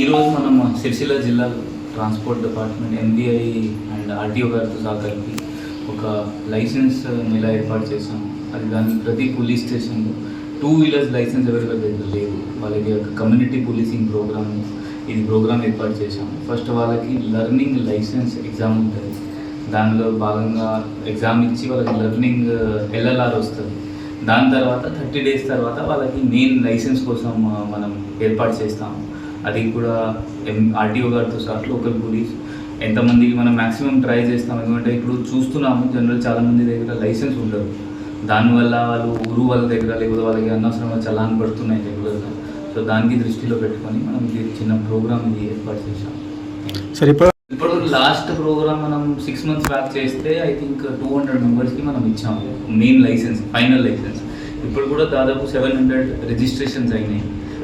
ఈరోజు మనం సిరిసిల్ల జిల్లా transport department MBI and RTO గారితో సహకరించి ఒక లైసెన్స్ ఇలా ఏర్పాటు చేశాము అది దాన్ని ప్రతి పోలీస్ స్టేషన్లో టూ వీలర్స్ లైసెన్స్ ఎవరికీ దగ్గర లేవు వాళ్ళకి ఒక కమ్యూనిటీ పోలీసింగ్ ప్రోగ్రామ్ ఇది ప్రోగ్రామ్ ఏర్పాటు చేశాము ఫస్ట్ వాళ్ళకి లర్నింగ్ లైసెన్స్ ఎగ్జామ్ ఉంటుంది. దానిలో భాగంగా ఎగ్జామ్ ఇచ్చి వాళ్ళకి లర్నింగ్ ఎల్ఎల్ఆర్ వస్తుంది. దాని తర్వాత థర్టీ డేస్ తర్వాత వాళ్ళకి మెయిన్ లైసెన్స్ కోసం మనం ఏర్పాటు చేస్తాము అది కూడా ఎం ఆర్టీఓ గారితో సహా లోకల్ పోలీస్ ఎంతమందికి మనం మ్యాక్సిమం ట్రై చేస్తాం. ఎందుకంటే ఇప్పుడు చూస్తున్నాము జనరల్ చాలామంది దగ్గర లైసెన్స్ ఉండదు. దానివల్ల వాళ్ళు ఊరు వాళ్ళ దగ్గర లేకపోతే వాళ్ళకి అనవసరంగా చలాన్ పడుతున్నాయి రెగ్యులర్గా సో దానికి దృష్టిలో పెట్టుకొని మనం ఇది చిన్న ప్రోగ్రామ్ ఇది ఏర్పాటు చేశాం. సరే ఇప్పుడు ఇప్పుడు లాస్ట్ ప్రోగ్రామ్ మనం సిక్స్ మంత్స్ బ్యాక్ చేస్తే ఐ థింక్ టూ హండ్రెడ్ మెంబర్స్కి మనం ఇచ్చాము. మెయిన్ లైసెన్స్ ఫైనల్ లైసెన్స్ ఇప్పుడు కూడా దాదాపు సెవెన్ హండ్రెడ్ రిజిస్ట్రేషన్స్ అయినాయి.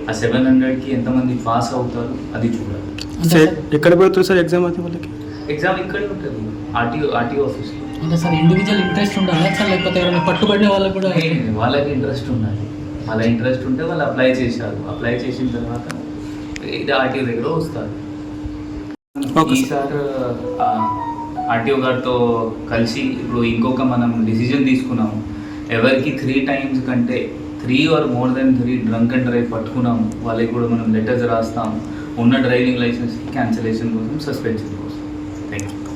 ఆ సెవెన్ హండ్రెడ్కి ఎంతమంది పాస్ అవుతారు అది చూడాలి. సే- ఎక్కడ పెడుతుంది సార్ ఎగ్జామ్ అయితే వాళ్ళకి? ఎగ్జామ్ ఇక్కడే ఉంటుంది ఆర్టీఓ ఆర్టీఓ ఆఫీస్లో అంటే సార్ ఇండివిజువల్ ఇంట్రెస్ట్ ఉండాలా సార్? లేకపోతే ఎవరైనా పట్టుబడిన వాళ్ళకి కూడా వాళ్ళకి ఇంట్రెస్ట్ ఉండాలి. వాళ్ళ ఇంట్రెస్ట్ ఉంటే వాళ్ళు అప్లై చేశారు. అప్లై చేసిన తర్వాత ఇది ఆర్టీఓ దగ్గర వస్తారు. ఈసారి ఆర్టీఓ గారితో కలిసి ఇప్పుడు ఇంకొక మనం డిసిజన్ తీసుకున్నాము. ఎవరికి త్రీ టైమ్స్ కంటే three or more then three drunk and drive పట్టుకున్నాము. వాళ్ళకి కూడా మనం లెటర్స్ రాస్తాం ఉన్న డ్రైవింగ్ లైసెన్స్ క్యాన్సిలేషన్ కోసం సస్పెన్షన్ కోసం. Thank you